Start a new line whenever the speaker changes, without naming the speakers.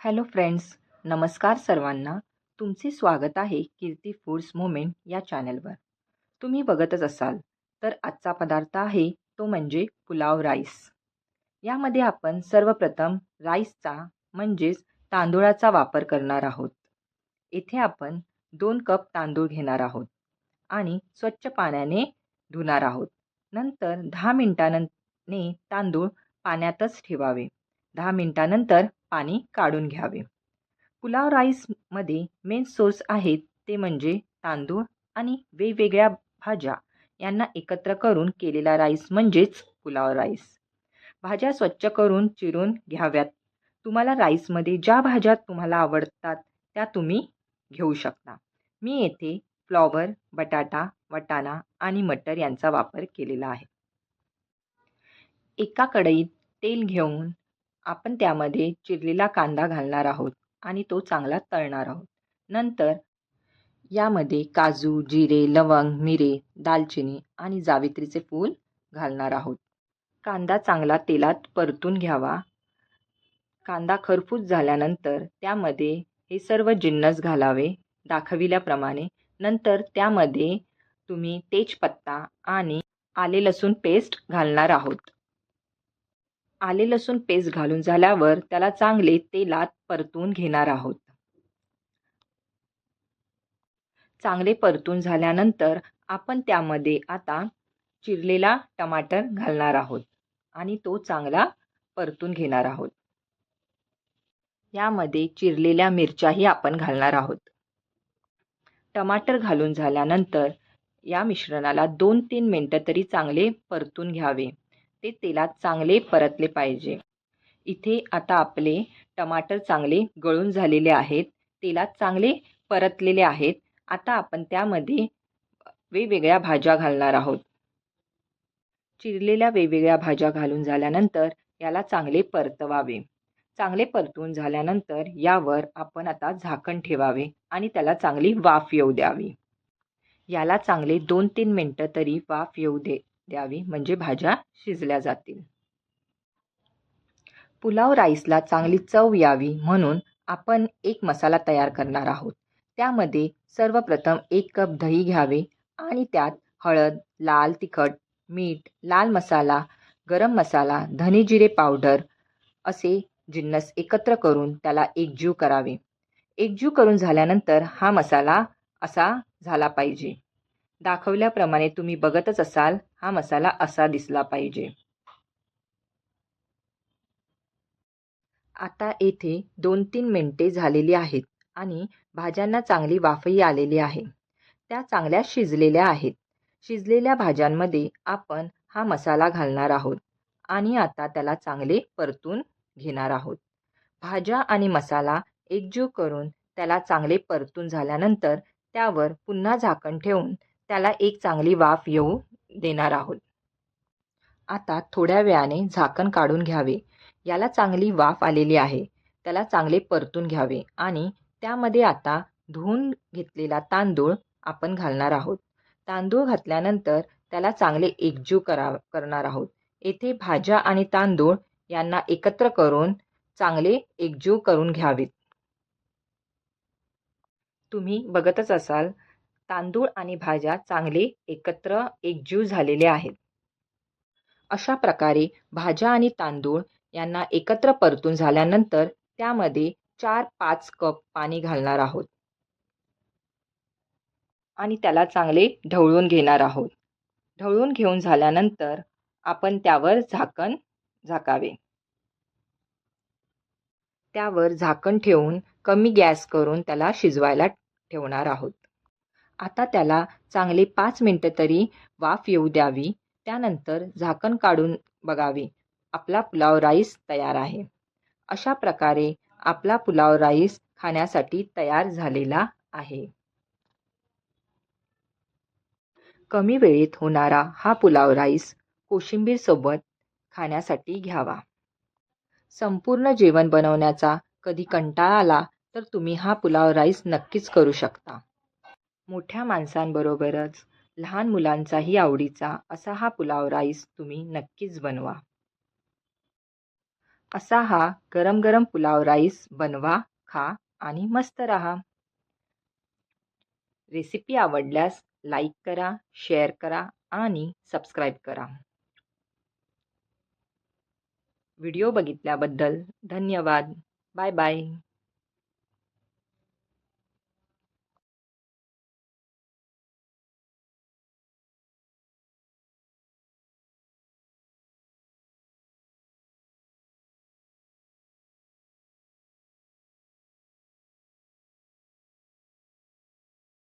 Hello friends नमस्कार सर्वांना. तुमचे स्वागत आहे कीर्ती फूड्स मोमेंट या चॅनलवर. तुम्ही बघतच असाल तर आजचा पदार्थ आहे तो म्हणजे पुलाव राईस. यामध्ये आपण सर्वप्रथम राईसचा म्हणजेच तांदूळाचा वापर करणार आहोत. येथे आपण दोन कप तांदूळ घेणार आहोत आणि स्वच्छ पाण्याने धुणार आहोत. नंतर दहा मिनटानंने तांदूळ पाण्यातच ठेवावे. दहा मिनटानंतर पाणी काढून घ्यावे. पुलाव राईसमध्ये मेन सोर्स आहेत ते म्हणजे तांदूळ आणि वेगवेगळ्या भाज्या. यांना एकत्र करून केलेला राईस म्हणजेच पुलाव राईस भाज्या स्वच्छ करून चिरून घ्याव्यात. तुम्हाला राईसमध्ये ज्या भाज्या तुम्हाला आवडतात त्या तुम्ही घेऊ शकता. मी येथे फ्लॉवर बटाटा वटाणा आणि मटर यांचा वापर केलेला आहे. एका कढईत तेल घेऊन आपण त्यामध्ये चिरलेला कांदा घालणार आहोत आणि तो चांगला तळणार आहोत. नंतर यामध्ये काजू जिरे लवंग मिरे दालचिनी आणि जावित्रीचे फूल घालणार आहोत. कांदा चांगला तेलात परतून घ्यावा. कांदा खरपूस झाल्यानंतर त्यामध्ये हे सर्व जिन्नस घालावे दाखविल्याप्रमाणे. नंतर त्यामध्ये तुम्ही तेजपत्ता आणि आले लसूण पेस्ट घालणार आहोत. आले लसूण पेस्ट घालून झाल्यावर त्याला चांगले तेलात परतून घेणार आहोत. चांगले परतून झाल्यानंतर आपण त्यामध्ये आता चिरलेला टमाटर घालणार आहोत आणि तो चांगला परतून घेणार आहोत. यामध्ये चिरलेल्या मिरच्याही आपण घालणार आहोत. टमाटर घालून झाल्यानंतर या मिश्रणाला दोन तीन मिनटं तरी चांगले परतून घ्यावे. ते तेलात चांगले परतले पाहिजे. इथे आता आपले टमाटर चांगले गळून झालेले आहेत तेलात चांगले परतलेले आहेत आता आपण त्यामध्ये वेगवेगळ्या भाज्या घालणार आहोत. चिरलेल्या वेगवेगळ्या भाज्या घालून झाल्यानंतर याला चांगले परतवावे. चांगले परतून झाल्यानंतर यावर आपण आता झाकण ठेवावे आणि त्याला चांगली वाफ येऊ द्यावी. याला चांगले दोन तीन मिनटं तरी वाफ येऊ दे द्यावी. म्हणजे भाज्या शिजल्या जातील. पुलाव राईसला चांगली चव यावी म्हणून आपण एक मसाला तयार करणार आहोत. त्यामध्ये सर्वप्रथम एक कप दही घ्यावे आणि त्यात हळद लाल तिखट मीठ लाल मसाला गरम मसाला धने जिरे पावडर असे जिन्नस एकत्र करून त्याला एकजीव करावे. एकजीव करून झाल्यानंतर हा मसाला असा झाला पाहिजे. दाखवल्याप्रमाणे तुम्ही बघतच असाल हा मसाला असा दिसला पाहिजे. आता येथे दोन तीन मिनटे झालेली आहेत आणि भाज्यांना चांगली वाफही आलेली आहे. त्या चांगल्या शिजलेल्या आहेत. शिजलेल्या भाज्यांमध्ये आपण हा मसाला घालणार आहोत आणि आता त्याला चांगले परतून घेणार आहोत. भाज्या आणि मसाला एकजीव करून त्याला चांगले परतून झाल्यानंतर त्यावर पुन्हा झाकण ठेवून त्याला एक चांगली वाफ येऊ देणार आहोत. आता थोड्या वेळाने झाकण काढून घ्यावे. याला चांगली वाफ आलेली आहे. त्याला चांगले परतून घ्यावे आणि त्यामध्ये आता धुवून घेतलेला तांदूळ आपण घालणार आहोत. तांदूळ घातल्यानंतर त्याला चांगले एकजीव करा करणार आहोत. येथे भाज्या आणि तांदूळ यांना एकत्र करून चांगले एकजीव करून घ्यावेत. तुम्ही बघतच असाल तांदूळ आणि भाज्या चांगले एकत्र एकजीव झालेले आहेत. अशा प्रकारे भाज्या आणि तांदूळ यांना एकत्र परतून झाल्यानंतर त्यामध्ये चार पाच कप पाणी घालणार आहोत. आणि त्याला चांगले ढवळून घेणार आहोत. ढवळून घेऊन झाल्यानंतर आपण त्यावर झाकण झाकावे. त्यावर झाकण ठेवून कमी गॅस करून त्याला शिजवायला ठेवणार आहोत. आता त्याला चांगले पाच मिनटं तरी वाफ येऊ द्यावी. त्यानंतर झाकण काढून बघावे. आपला पुलाव राईस तयार आहे. अशा प्रकारे आपला पुलाव राईस खाण्यासाठी तयार झालेला आहे. कमी वेळेत होणारा हा पुलाव राईस कोशिंबीरसोबत खाण्यासाठी घ्यावा. संपूर्ण जेवण बनवण्याचा कधी कंटाळा आला तर तुम्ही हा पुलाव राईस नक्कीच करू शकता. मोठ्या माणसांबरोबरच लहान मुलांचाही आवडीचा असा हा पुलाव राईस तुम्ही नक्कीच बनवा. असा हा गरम गरम पुलाव राईस बनवा खा आणि मस्त राहा. रेसिपी आवडल्यास लाईक करा शेअर करा आणि सबस्क्राईब करा. व्हिडिओ बघितल्याबद्दल धन्यवाद. Bye bye.